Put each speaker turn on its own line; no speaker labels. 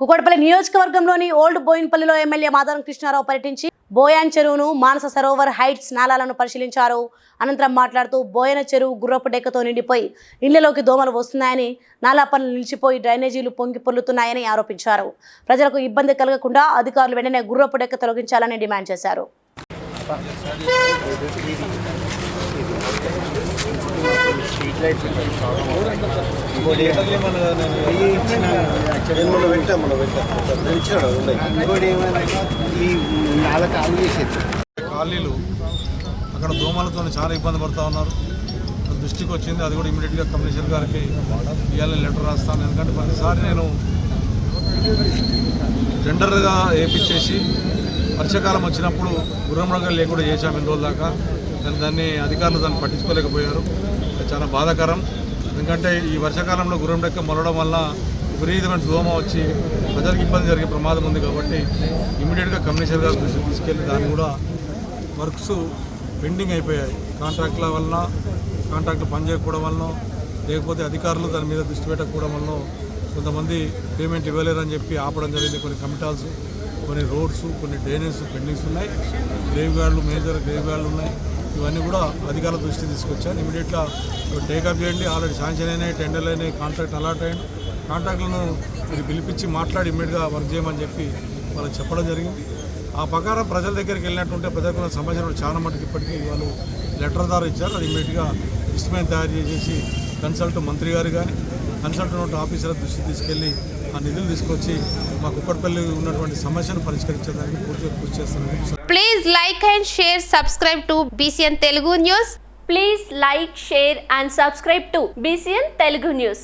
కుకట్పల్లి నియోజకవర్గంలోని ఓల్డ్ బోయిన్పల్లిలో ఎమ్మెల్యే మాధవన్ కృష్ణారావు పర్యటించి బోయాన్ చెరువును మానస సరోవర్ హైట్స్ నాలాలను పరిశీలించారు. అనంతరం మాట్లాడుతూ బోయన చెరువు గుర్రపు డెక్కతో నిండిపోయి ఇళ్ళలోకి దోమలు వస్తున్నాయని నాలా పనులు నిలిచిపోయి డ్రైనేజీలు పొంగి పొర్లుతున్నాయని ఆరోపించారు. ప్రజలకు ఇబ్బంది కలగకుండా అధికారులు వెంటనే గుర్రపు డెక్క తొలగించాలని డిమాండ్ చేశారు.
నేను మొన్న పెట్టా మొన్న పెట్టా ఇంకోటి ఏమైనా ఈ నాలుగు కాలు చేసేది
ఖాళీలు అక్కడ దోమలతో చాలా ఇబ్బంది పడుతూ ఉన్నారు. దృష్టికి వచ్చింది. అది కూడా ఇమీడియట్గా కమిషనర్ గారికి ఇవ్వాలని లెటర్ రాస్తాను. ఎందుకంటే ప్రతిసారి నేను టెండర్గా వేపించేసి వర్షాకాలం వచ్చినప్పుడు గుర్రంగా లేకుండా చేశాము ఇన్ని రోజుల దాకా. దాన్ని అధికారులు దాన్ని పట్టించుకోలేకపోయారు. చాలా బాధాకరం. ఎందుకంటే ఈ వర్షాకాలంలో గుర్రం డెక్క మొలడం వల్ల విపరీతమైన దోమ వచ్చి ప్రజలకు ఇబ్బంది జరిగే ప్రమాదం ఉంది కాబట్టి ఇమీడియట్గా కమిషనర్ దృష్టికి తీసుకెళ్ళి దాన్ని కూడా వర్క్స్ పెండింగ్ అయిపోయాయి. కాంట్రాక్ట్ల వలన కాంట్రాక్ట్లు పనిచేయకపోవడం వలన లేకపోతే అధికారులు దాని మీద దృష్టి పెట్టకపోవడం వలన కొంతమంది పేమెంట్ ఇవ్వలేరని చెప్పి ఆపడం జరిగింది. కొన్ని కమిటాల్స్ కొన్ని రోడ్స్ కొన్ని డ్రైనేజ్ పెండింగ్స్ ఉన్నాయి. గ్రేవ్ గార్డులు మేజర్ గ్రేవ్ గార్డులు ఉన్నాయి. ఇవన్నీ కూడా అధికారుల దృష్టి తీసుకొచ్చాను ఇమీడియట్గా టేకప్ చేయండి. ఆల్రెడీ శాంక్షన్ అయినాయి టెండర్లు అయినాయి కాంట్రాక్ట్ అలాట్ అయ్యాడు కాంట్రాక్ట్లను మీరు పిలిపించి మాట్లాడి ఇమీడియట్గా వర్క్ చేయమని చెప్పి వాళ్ళకి చెప్పడం జరిగింది. ఆ ప్రకారం ప్రజల దగ్గరికి వెళ్ళినట్టుంటే ప్రజలకు సమాచారం చాలా మటుకు ఇప్పటికీ వాళ్ళు లెటర్ ద్వారా ఇచ్చారు. అది ఇమీడియట్గా ఇష్టమైన తయారు చేసేసి కన్సల్ట్ మంత్రి గారు కానీ కన్సల్టెంట్ ఆఫీసర్ దృష్టికి తీసుకెళ్ళి ఆ నిధులు తీసుకొచ్చి మా కుక్కడపల్లి ఉన్నటువంటి సమస్యను పరిష్కరించడానికి పూర్తిగా కృషి చేస్తానని
Please like and share, subscribe to BCN Telugu News.
Please like, share and subscribe to BCN Telugu News.